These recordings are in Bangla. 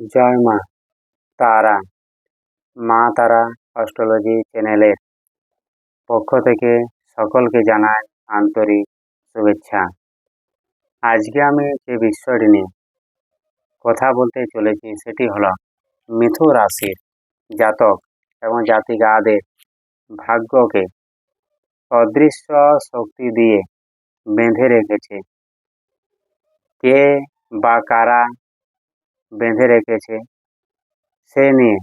জয় মা তারা মা তারা অস্ট্রোলজি চ্যানেলের পক্ষ থেকে সকলকে জানাই আন্তরিক শুভেচ্ছা। আজকে আমি যে বিষয়টি নিয়ে কথা বলতে চলেছি সেটি হলো মিথু রাশির জাতক এবং জাতিকাদের ভাগ্যকে অদৃশ্য শক্তি দিয়ে বেঁধে রেখেছে। কে বা কারা বেঁধে রেখেছে। সে নিয়ে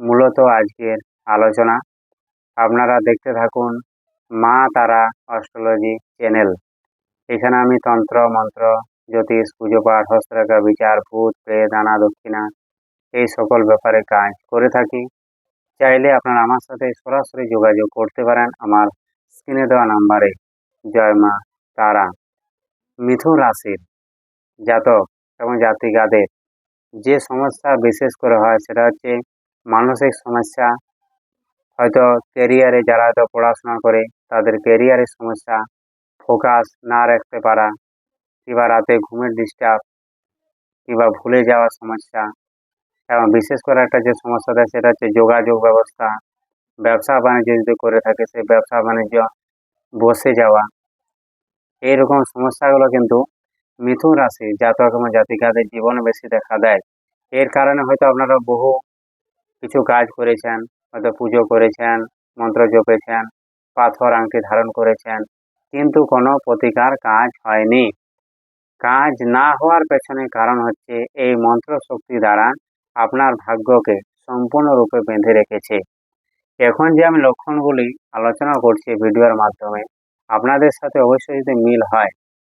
মূলত আজকের আলোচনা। আপনারা দেখতে থাকুন মা তারা অস্ট্রোলজি চ্যানেল। এখানে আমি তন্ত্র, মন্ত্র, জ্যোতিষ, পুজো পাঠ, হস্তরেখা, বিচার, ভূত, প্রেত দানা দক্ষিণা এই সকল ব্যাপারে কাজ করে থাকি। চাইলে আপনারা আমার সাথে সরাসরি যোগাযোগ করতে পারেন। আমার স্ক্রিনে দেওয়া নাম্বারে। জয় মা তারা। মিথুন রাশির জাতক এবং জাতিকাদের যে সমস্যা বিশেষ করে হয় সেটা হচ্ছে মানসিক সমস্যা। হয়তো কেরিয়ারে যারা হয়তো পড়াশোনা করে, তাদের কেরিয়ারের সমস্যা ফোকাস না রাখতে পারা কিংবা রাতে ঘুমের ডিস্টার্ব কিংবা ভুলে যাওয়ার সমস্যা। এবং বিশেষ করে একটা যে সমস্যা দেয় সেটা হচ্ছে যোগাযোগ ব্যবস্থা। ব্যবসা বাণিজ্য যদি করে থাকে সেই ব্যবসা বাণিজ্য বসে যাওয়া। এইরকম সমস্যাগুলো কিন্তু মিথুন রাশি, জাতক এবং জাতিকাদের জীবনে বেশি দেখা দেয়। এর কারণে হয়তো আপনারা বহু কিছু কাজ করেছেন, হয়তো পুজো করেছেন, মন্ত্র জপেছেন, পাথর আংটি ধারণ করেছেন, কিন্তু কোনো প্রতিকার কাজ হয়নি। কাজ না হওয়ার পেছনে কারণ হচ্ছে এই মন্ত্র শক্তি দ্বারা আপনার ভাগ্যকে সম্পূর্ণরূপে বেঁধে রেখেছে। এখন যে আমি লক্ষণগুলি আলোচনা করছি ভিডিওর মাধ্যমে, আপনাদের সাথে অবশ্যই যদি মিল হয়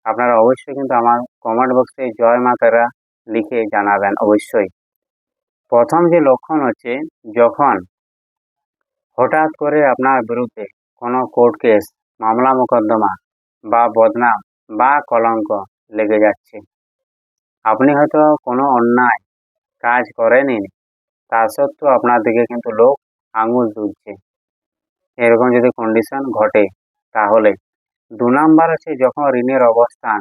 আপনারা অবশ্যই কিন্তু আমার কমেন্ট বক্সে জয় মাতারা লিখে জানাবেন অবশ্যই। প্রথম যে লক্ষণ হচ্ছে, যখন হঠাৎ করে আপনার বিরুদ্ধে কোনো কোর্ট কেস মামলা মোকদ্দমা বা বদনাম বা কলঙ্ক লেগে যাচ্ছে, আপনি হয়তো কোনো অন্যায় কাজ করেনি তা সত্ত্বেও আপনার দিকে কিন্তু লোক আঙুল তুলছে। এরকম যদি কন্ডিশন ঘটে, তাহলে দু নাম্বার আছে যখন ঋণের অবস্থান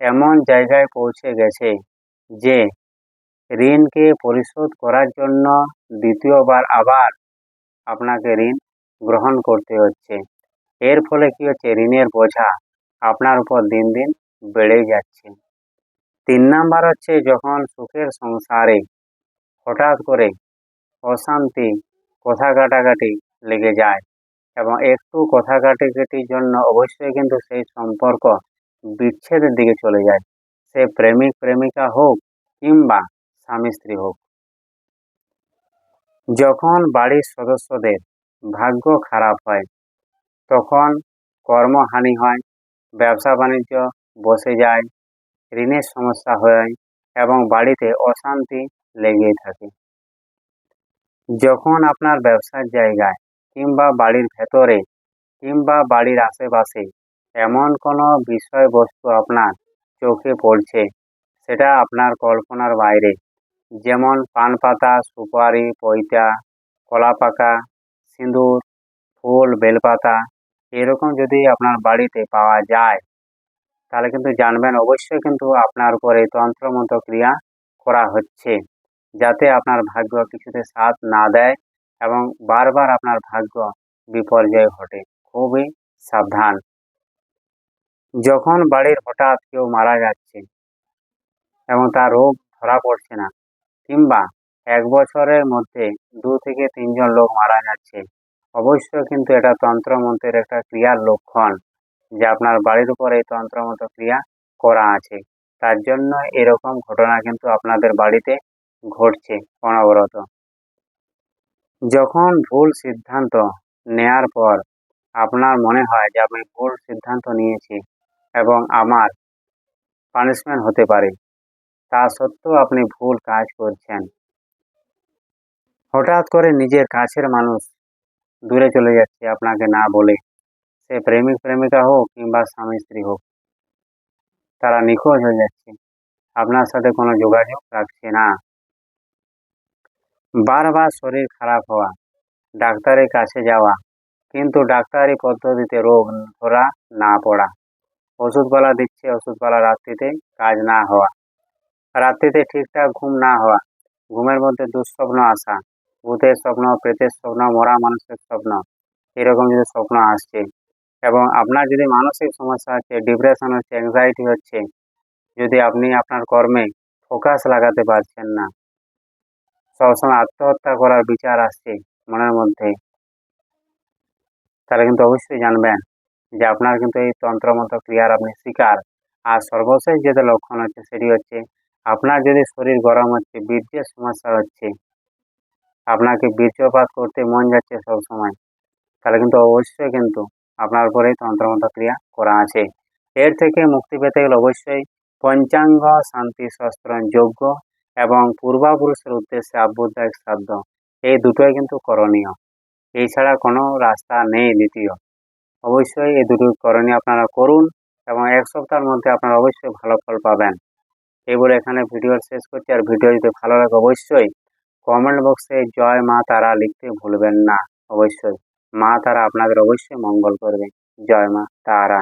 এমন জায়গায় পৌঁছে গেছে যে ঋণকে পরিশোধ করার জন্য দ্বিতীয়বার আবার আপনাকে ঋণ গ্রহণ করতে হচ্ছে। এর ফলে কি হচ্ছে? ঋণের বোঝা আপনার উপর দিন দিন বেড়েই যাচ্ছে। তিন নাম্বার হচ্ছে যখন সুখের সংসারে হঠাৎ করে অশান্তি, কথা কাটাকাটি লেগে যায় এবং একটু কথা কাটাকাটির জন্য অবশ্যই কিন্তু সেই সম্পর্ক বিচ্ছেদের দিকে চলে যায়। সে প্রেমিক, প্রেমিকা হোক কিংবা স্বামী, স্ত্রী হোক। যখন বাড়ির সদস্যদের ভাগ্য খারাপ হয়, তখন কর্মহানি হয়, ব্যবসা বাণিজ্য বসে যায়, ঋণের সমস্যা হয় এবং বাড়িতে অশান্তি লেগেই থাকে। যখন আপনার ব্যবসার জায়গায় কিংবা বাড়ির ভেতরে কিংবা বাড়ির আশেপাশে এমন কোনো বিষয়বস্তু আপনার চোখে পড়ছে, সেটা আপনার কল্পনার বাইরে। যেমন পান পাতা সুপারি পৈতা কলা পাকা সিঁদুর, ফুল, বেলপাতা, এরকম যদি আপনার বাড়িতে পাওয়া যায়, তাহলে কিন্তু জানবেন অবশ্যই কিন্তু আপনার উপরে তন্ত্রমন্ত্র ক্রিয়া করা হচ্ছে, যাতে আপনার ভাগ্য কিছুতে সাথ না দেয় এবং বারবার আপনার ভাগ্য বিপর্যয় ঘটে। খুবই সাবধান। যখন বাড়ির হঠাৎ কেউ মারা যাচ্ছে এবং তার রোগ ধরা পড়ছে না কিংবা এক বছরের মধ্যে দু থেকে তিনজন লোক মারা যাচ্ছে, অবশ্যই কিন্তু এটা তন্ত্রমন্ত্রের একটা ক্রিয়ার লক্ষণ যে আপনার বাড়ির উপর এই তন্ত্রমন্ত্র ক্রিয়া করা আছে। তার জন্য এরকম ঘটনা কিন্তু আপনাদের বাড়িতে ঘটছে অনবরত। যখন ভুল সিদ্ধান্ত নেয়ার পর আপনার মনে হয় যে আমি ভুল সিদ্ধান্ত নিয়েছি এবং আমার পানিশমেন্ট হতে পারে, তা সত্ত্বেও আপনি ভুল কাজ করছেন। হঠাৎ করে নিজের কাছের মানুষ দূরে চলে যাচ্ছে আপনাকে না বলে। সে প্রেমিক প্রেমিকা হোক কিংবা স্বামী স্ত্রী হোক, তারা নিখোঁজ হয়ে যাচ্ছে। আপনার সাথে কোনো যোগাযোগ রাখছে না। বারবার শরীর খারাপ হওয়া, ডাক্তারের কাছে যাওয়া, কিন্তু ডাক্তারি পদ্ধতিতে রোগ ধরা না পড়া, ওষুধপালা দিচ্ছে ওষুধপালা রাত্রিতে কাজ না হওয়া, রাত্রিতে ঠিকঠাক ঘুম না হওয়া, ঘুমের মধ্যে দুঃস্বপ্ন আসা, ভূতের স্বপ্ন, প্রেতের স্বপ্ন, মরা মানুষের স্বপ্ন, এরকম যদি স্বপ্ন আসছে এবং আপনার যদি মানসিক সমস্যা হচ্ছে ডিপ্রেশন হচ্ছে অ্যাংজাইটি হচ্ছে, যদি আপনি আপনার কর্মে ফোকাস লাগাতে পারছেন না সবসময় আত্মহত্যা করার বিচার আসছে মনের মধ্যে। তাহলে কিন্তু অবশ্যই জানবেন যে আপনার কিন্তু এই তন্ত্রমন্ত্র ক্রিয়ার আপনি শিকার। আর সর্বশেষ যেটা লক্ষণ হচ্ছে সেটি হচ্ছে আপনার যদি শরীর গরম হচ্ছে, বীর্যের সমস্যা হচ্ছে, আপনাকে বীর্যপাত করতে মন যাচ্ছে সবসময়, তাহলে কিন্তু অবশ্যই কিন্তু আপনার উপরেই তন্ত্রমন্ত্র ক্রিয়া করা আছে। এর থেকে মুক্তি পেতে গেলে অবশ্যই পঞ্চাঙ্গ শান্তি শস্ত্রণ যোগ্য এবং পূর্বাপুরুষের উদ্দেশ্যে আবুদায়ক শ্রাদ্ধ এই দুটোই কিন্তু করণীয়। এছাড়া কোনো রাস্তা নেই দ্বিতীয়। অবশ্যই এই দুটো করণীয় আপনারা করুন এবং এক সপ্তাহের মধ্যে আপনারা অবশ্যই ভালো ফল পাবেন। এই বলে এখানে ভিডিও শেষ করছি। আর ভিডিও যদি ভালো লাগে অবশ্যই কমেন্ট বক্সে জয় মা তারা লিখতে ভুলবেন না। অবশ্যই মা তারা আপনাদের অবশ্যই মঙ্গল করবে। জয় মা তারা।